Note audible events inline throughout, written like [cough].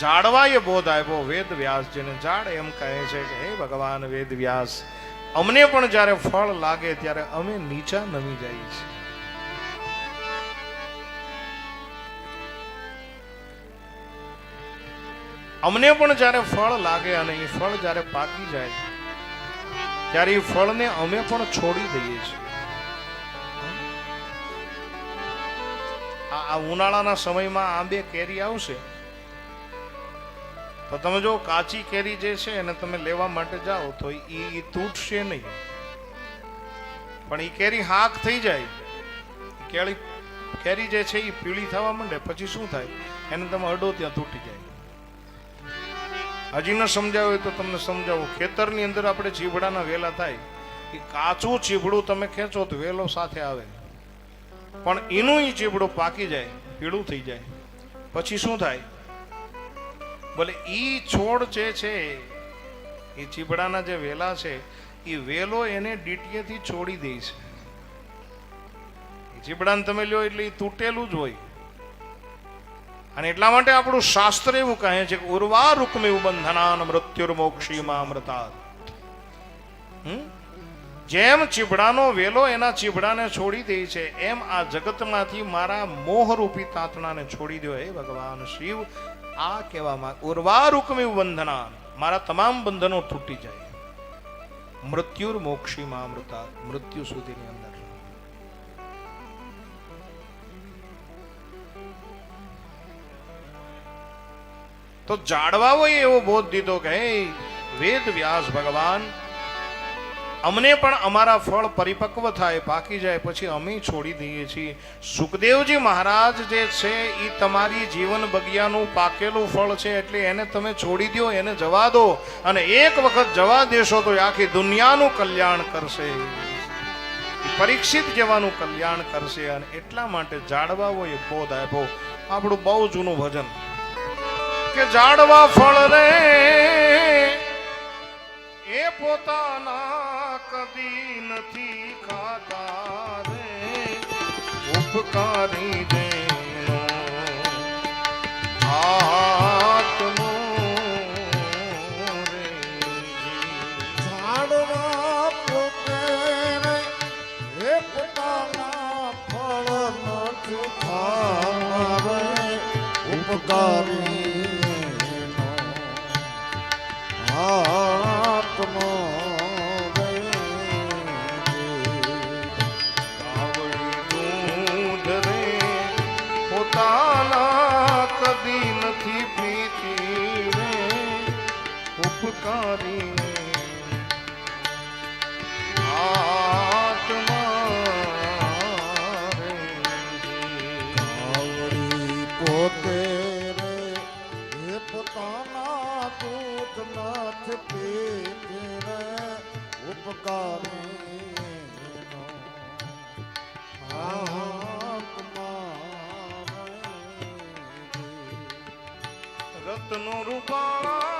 જાડવાએ બોધ આપ્યો વેદ વ્યાસ જેને જાડ એમ કહે છે કે, હે ભગવાન, વેદ વ્યાસ, અમને પણ જ્યારે ફળ લાગે ત્યારે અમે નીચા નમી જઈએ છીએ. અમને પણ જ્યારે ફળ લાગે અને એ ફળ જ્યારે પાકી જાય, ત્યારે એ ફળને અમે પણ છોડી દઈએ છીએ. આ ઉનાળાના સમયમાં આંબે કેરી આવશે. તો તમે જો કાચી કેરી જે છે એને તમે લેવા માટે જાઓ, તો એ તૂટશે નહીં. પણ એ કેરી હાક થઈ જાય. કેળી કેરી જે છે એ પીળી થવા માંડે, પછી શું થાય? એને તમે અડો ત્યાં તૂટી જાય. હજી ન સમજાવ તો તમને સમજાવું. ખેતરની અંદર આપણે ચીબડાના વેલા થાય. એ કાચું ચીબડું તમે ખેંચો તો વેલો સાથે આવે. પણ એનું એ ચીબડું પાકી જાય, પીળું થઈ જાય. પછી શું થાય? બોલે, ઈ છોડ જે છે, એ ચીબડાના જે વેલા છે, એ વેલો એને ડીટીએથી છોડી દે છે. ચીબડાને તમે લ્યો એટલે એ તૂટેલું જ હોય. અને એટલા માટે આપણું શાસ્ત્ર એવું કહે છે કે, ઉર્વા રૂકમે બંધનાન મૃત્યુર્મોક્ષીમાં અમૃતા જેમ ચીબડાનો વેલો એના ચીબડાને છોડી દે છે, એમ આ જગતમાંથી મારા મોહરૂપી તાતણાને છોડી દો હે ભગવાન શિવ. આ કહેવામાં ઉર્વા રૂકમી બંધના મારા તમામ બંધનો તૂટી જાય. મૃત્યુર મોક્ષીમાં અમૃતા. મૃત્યુ સુધીની અંદર. તો જાડવાઓએ એવો બોધ દીધો કે વેદ વ્યાસ ભગવાન અમને પણ અમારા ફળ પરિપક્વ થાય, પાકી જાય, પછી અમે છોડી દઈએ છીએ. સુખદેવજી મહારાજ જે છે એ તમારી જીવન બગિયાનું પાકેલું ફળ છે, એટલે એને તમે છોડી દો એને જવા દો, અને એક વખત જવા દેશો તો આખી દુનિયાનું કલ્યાણ કરશે. પરીક્ષિત જેવાનું કલ્યાણ કરશે, અને એટલા માટે જાડવાઓએ બોધ આપ્યો. આપણું બહુ જૂનું ભજન. કે જાડવા ફળ રે, એ પોતાના કદી નથી ખાતા રે ઉપકારી જેનો આત્મો રે. ઝાડવા પોતે એ પોતાના પોતે રે એ પોતાના દૂધ નથી પીતી રે ઉપકારી. રત્નો રૂપાળા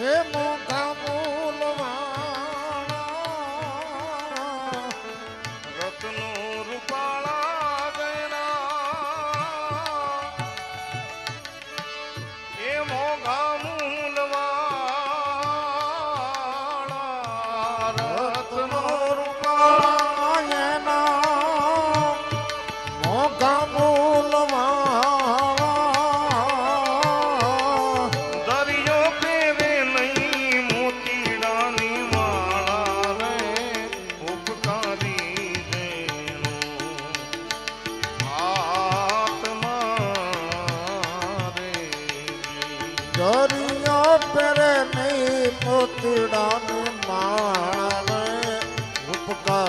હે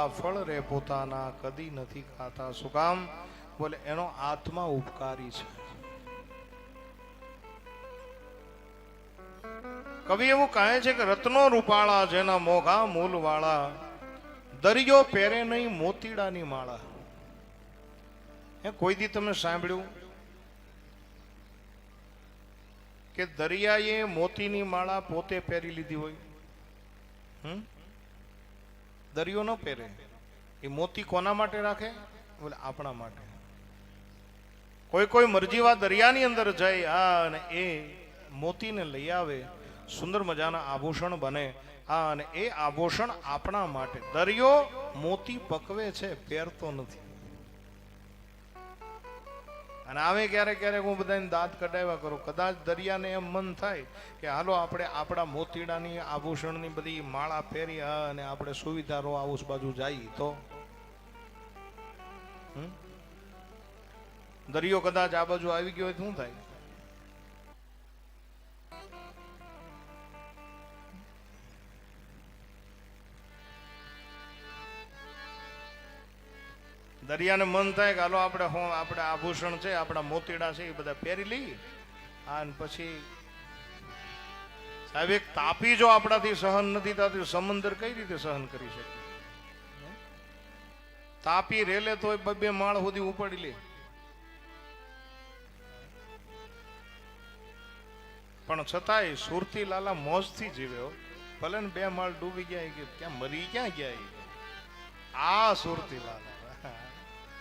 રે ફળ રે પોતાના, કદી નથી ખાતા. શું કામ? બોલે, એનો આત્મા ઉપકારી છે. કવિ એવું કહે છે કે રત્નો રૂપાળા જેના મોઘા મૂલ વાળા દરિયો પહેરે નહીં મોતીડાની માળા. એ કોઈ દી તમે સાંભળ્યું? કે દરિયાએ મોતીની માળા પોતે પહેરી લીધી હોય? દરિયો ન પહેરે. એ મોતી કોના માટે રાખે? બોલે, આપણા માટે. કોઈ કોઈ મરજીવા દરિયાની અંદર જાય આ અને એ મોતીને લઈ આવે, સુંદર મજાના આભૂષણ બને, આ અને એ આભૂષણ આપણા માટે. દરિયો મોતી પકવે છે, પહેરતો નથી. અને આવે ક્યારેક ક્યારેક હું બધાને દાંત કઢાવ્યા કરું. કદાચ દરિયાને એમ મન થાય કે હાલો આપણે આપણા મોતીડાની આભૂષણની બધી માળા હા અને આપણે સુવિધા રો હાઉસ બાજુ જઈએ તો? દરિયો કદાચ આ બાજુ આવી ગયો હોય શું થાય? દરિયાને મન થાય કે હાલો આપણે હું, આપણે આભૂષણ છે, આપણા મોતીડા છે, એ બધા પહેરી લઈએ. અને પછી સાહેબ, એક તાપી જો આપણાથી સહન નથી થતું, સમંદર કઈ રીતે સહન કરી શકે? તાપી રેલે તો બબે માળ સુધી ઉપાડી લે. પણ છતાંય સુરતી લાલા મોજથી જીવ્યો ભલે ને બે માળ ડૂબી ગયા કે ક્યાં મરી ક્યાં ગયા? આ સુરતી લાલા.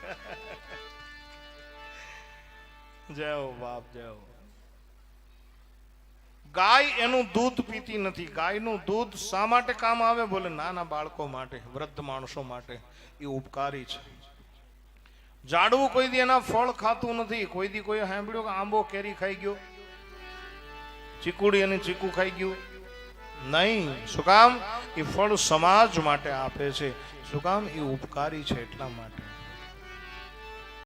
[laughs] જય બાપ, જય ગાય એનું દૂધ પીતી નથી. ગાયનું દૂધ શા માટે કામ આવે? બોલે, નાના બાળકો માટે, વૃદ્ધ માણસો માટે. એ ઉપકારી છે. ઝાડવું કોઈ દી એના ફળ ખાતું નથી. કોઈ દી કોઈ સાંભળ્યું કે આંબો કેરી ખાઈ ગયો? ચીકુડી અને ચીકુ ખાઈ ગયું? નહીં. શું કામ? એ ફળ સમાજ માટે આપે છે. શું કામ? એ ઉપકારી છે એટલા માટે.